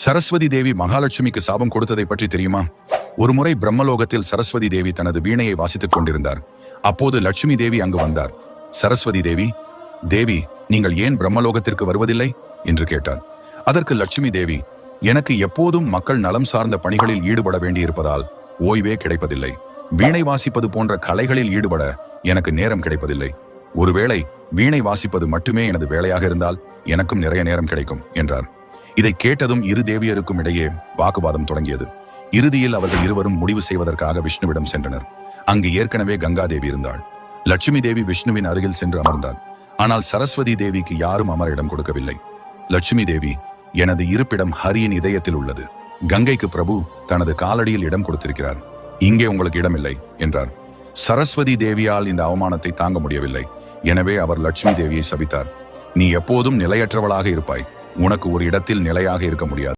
சரஸ்வதி தேவி மகாலட்சுமிக்கு சாபம் கொடுத்ததை பற்றி தெரியுமா? ஒருமுறை பிரம்மலோகத்தில் சரஸ்வதி தேவி தனது வீணையை வாசித்துக் கொண்டிருந்தார். அப்போது லட்சுமி தேவி அங்கு வந்தார். சரஸ்வதி தேவி தேவி நீங்கள் ஏன் பிரம்மலோகத்திற்கு வருவதில்லை? என்று கேட்டார். அதற்கு லட்சுமி தேவி எனக்கு எப்போதும் மக்கள் நலம் சார்ந்த பணிகளில் ஈடுபட வேண்டியிருப்பதால் ஓய்வே கிடைப்பதில்லை. வீணை வாசிப்பது போன்ற கலைகளில் ஈடுபட எனக்கு நேரம் கிடைப்பதில்லை. ஒருவேளை வீணை வாசிப்பது மட்டுமே எனது வேலையாக இருந்தால் எனக்கும் நிறைய நேரம் கிடைக்கும் என்றார். இதை கேட்டதும் இரு தேவியருக்கும் இடையே வாக்குவாதம் தொடங்கியது. இறுதியில் அவர்கள் இருவரும் முடிவு செய்வதற்காக விஷ்ணுவிடம் சென்றனர். அங்கு ஏற்கனவே கங்காதேவி இருந்தாள். லட்சுமி தேவி விஷ்ணுவின் அருகில் சென்று அமர்ந்தார் ஆனால் சரஸ்வதி தேவிக்கு யாரும் அமர இடம் கொடுக்கவில்லை. லட்சுமி தேவி எனது இருப்பிடம் ஹரியின் இதயத்தில் உள்ளது. கங்கைக்கு பிரபு தனது காலடியில் இடம் கொடுத்திருக்கிறார். இங்கே உங்களுக்கு இடமில்லை என்றார். சரஸ்வதி தேவியால் இந்த அவமானத்தை தாங்க முடியவில்லை. எனவே அவர் லட்சுமி தேவியை சபித்தார். நீ எப்போதும் நிலையற்றவளாக இருப்பாய். உனக்கு ஒரு இடத்தில் நிலையாக இருக்க முடியாது.